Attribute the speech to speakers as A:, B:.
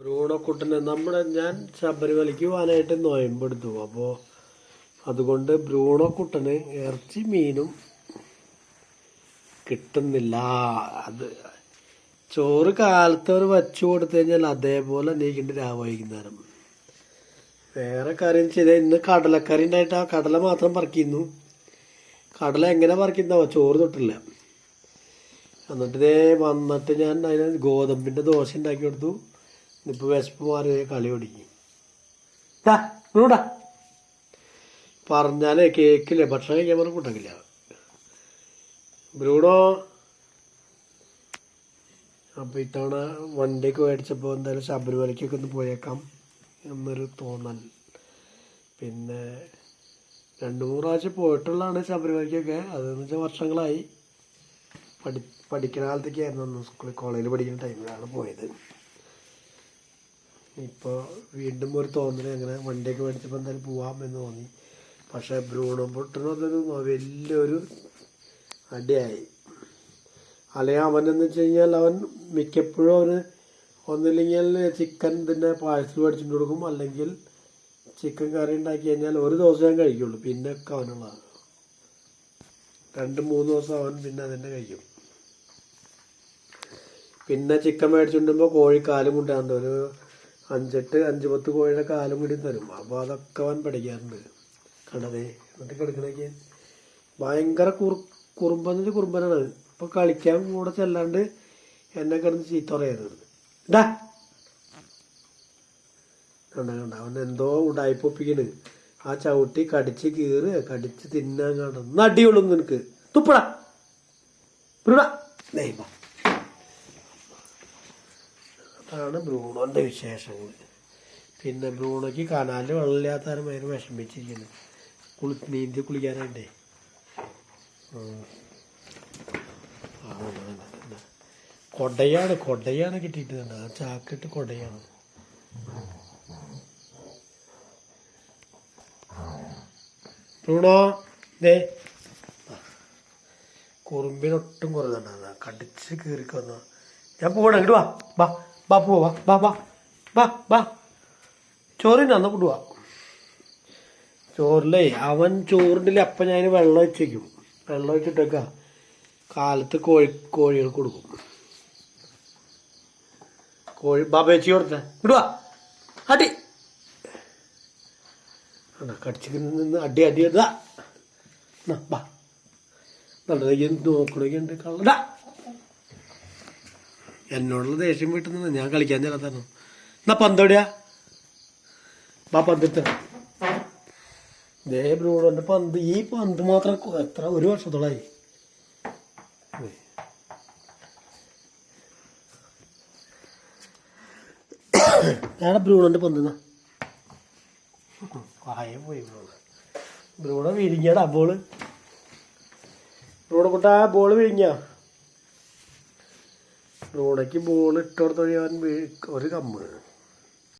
A: ബ്രൂണക്കുട്ടന് നമ്മുടെ ഞാൻ ശബരിമലയ്ക്ക് പോകാനായിട്ട് നോയമ്പെടുത്തു അപ്പോൾ അതുകൊണ്ട് ഭ്രൂണക്കുട്ടന് ഇറച്ചി മീനും കിട്ടുന്നില്ല. അത് ചോറ് കാലത്ത് അവർ വച്ചു കൊടുത്തു കഴിഞ്ഞാൽ അതേപോലെ നീക്കിണ്ട് രാവ് വൈകുന്നേരം. വേറെ കറി ചെയ്ത ഇന്ന് കടലക്കറി ഉണ്ടായിട്ട് ആ കടല മാത്രം പറിക്കുന്നു കടല എങ്ങനെ പറിക്കുന്നോ ചോറ് തൊട്ടില്ല. എന്നിട്ട് വന്നിട്ട് ഞാൻ അതിന് ഗോതമ്പിന്റെ ദോശ ഉണ്ടാക്കി കൊടുത്തു. ഇപ്പൊ വിശപ്പ് മാറി കളി ഒടുങ്ങി. പറഞ്ഞാലേ കേക്കില്ല? ഭക്ഷണം കഴിക്കാൻ പറഞ്ഞ കൂട്ടക്കില്ല ബ്രൂണോ? അപ്പോൾ ഇത്തവണ വണ്ടിയൊക്കെ മേടിച്ചപ്പോൾ എന്തായാലും ശബരിമലയ്ക്കൊക്കെ ഒന്ന് പോയേക്കാം എന്നൊരു തോന്നൽ. പിന്നെ രണ്ട് മൂന്ന് പ്രാവശ്യം പോയിട്ടുള്ളതാണ് ശബരിമലയ്ക്കൊക്കെ അതെന്ന് വെച്ചാൽ വർഷങ്ങളായി. പഠി പഠിക്കുന്ന കാലത്തൊക്കെ ആയിരുന്നു സ്കൂളിൽ കോളേജിൽ പഠിക്കുന്ന ടൈമിലാണ് പോയത്. ഇപ്പോൾ വീണ്ടും ഒരു തോന്നൽ അങ്ങനെ വണ്ടിയൊക്കെ മേടിച്ചപ്പോൾ എന്തായാലും പോവാം എന്ന് തോന്നി. പക്ഷേ ബ്രൂണോ പൊട്ടനോ അതൊരു വലിയൊരു അടിയായി. അല്ലെങ്കിൽ അവനെന്ന് വെച്ച് കഴിഞ്ഞാൽ അവൻ മിക്കപ്പോഴും അവന് ഒന്നില്ലെങ്കിൽ ചിക്കൻ പിന്നെ പാഴ്സൽ മേടിച്ചിട്ട് കൊടുക്കും. അല്ലെങ്കിൽ ചിക്കൻ കറി ഉണ്ടാക്കി കഴിഞ്ഞാൽ ഒരു ദിവസം ഞാൻ കഴിക്കുള്ളൂ. പിന്നെ ഒക്കെ അവനുള്ളതാണ്. രണ്ട് മൂന്ന് ദിവസം അവൻ പിന്നെ അതിന്റെ കഴിക്കും. പിന്നെ ചിക്കൻ മേടിച്ചുകൊണ്ടുമ്പോൾ കോഴി കാലും കൊണ്ടാണ്ട് ഒരു അഞ്ചെട്ട് അഞ്ച് പത്ത് കോഴിയുടെ കാലം കൂടി തരും. അപ്പോൾ അതൊക്കെ അവൻ പഠിക്കാറുണ്ട്. കണ്ടതേ എന്നിട്ട് കിടക്കണേക്ക്. ഭയങ്കര കുറു കുറുമ്പെന്ന് കുറുമ്പനാണ് ഇപ്പോൾ കളിക്കാൻ കൂടെ ചെല്ലാണ്ട് എന്നെ കിടന്ന് ചീത്ത പറയുന്നത് ഇതാ. കണ്ട കണ്ട. അവൻ എന്തോ ഉടായ്പൊപ്പിക്കണ് ആ ചവിട്ടി കടിച്ച് കീറ് കടിച്ച് തിന്നാൻ കണ്ട നടിയുള്ളൂ നിനക്ക്. തുപ്പടാ. ബ്രൂണ അതാണ് ബ്രൂണോന്റെ വിശേഷങ്ങൾ. പിന്നെ ബ്രൂണോയ്ക്ക് കനാലിൽ വെള്ളമില്ലാത്തവരും ഭയങ്കര വിഷമിച്ചിരിക്കുന്നു കുളി നീന്തി കുളിക്കാനായിട്ടേ. കൊടയാണ് കൊടയാണ് കിട്ടിയിട്ടുണ്ട് ആ ചാക്കിട്ട് കൊടയാണ്. ബ്രൂണോ ദേ. കുറുമ്പിനൊട്ടും കുറവുണ്ടാ കടിച്ച് കീറിക്കൊന്ന. ഞാൻ പോകണം ഇങ്ങോട്ട് വാ. ബാ പോവാ ബാ ബാ ബാ ബാ ചോറിന് അന്ന് കൊണ്ടുവാ. ചോറിലേ അവൻ ചോറിന്റെ അപ്പം ഞാൻ വെള്ളം വെച്ചേക്കും. വെള്ളം വെച്ചിട്ടൊക്കെ കാലത്ത് കോഴി കോഴികൾ കൊടുക്കും. കോഴി ബാബേച്ചി കൊടുത്തേ. ഇടുവാ. അടി. കടിച്ചു നിന്ന് അടി അടി ഇടാ. ബാ. നല്ലതായി എന്ത് ഉണ്ട് കള്ളടാ. എന്നോടുള്ള ദേഷ്യം വീട്ടിൽ നിന്ന് ഞാൻ കളിക്കാൻ ചെല്ലാത്തന്നു എന്നാ പന്തോടിയാ ബാ പന്തിട്ട് ദേ ബ്രൂഡോന്റെ പന്ത്. ഈ പന്ത് മാത്രം എത്ര ഒരു വർഷത്തോളായി. ഞാടെ ബ്രൂണോന്റെ പന്ത് വായ പോയി ബ്രൂണോ. ബ്രൂണോ വിരിഞ്ഞാടാ ബോൾ. ബ്രൂണോ കുട്ടാ ബോൾ വിരിഞ്ഞാ ബ്രൂണയ്ക്ക് ബോൾ ഇട്ടോടത്ത് അവൻ ഒരു കമ്മ്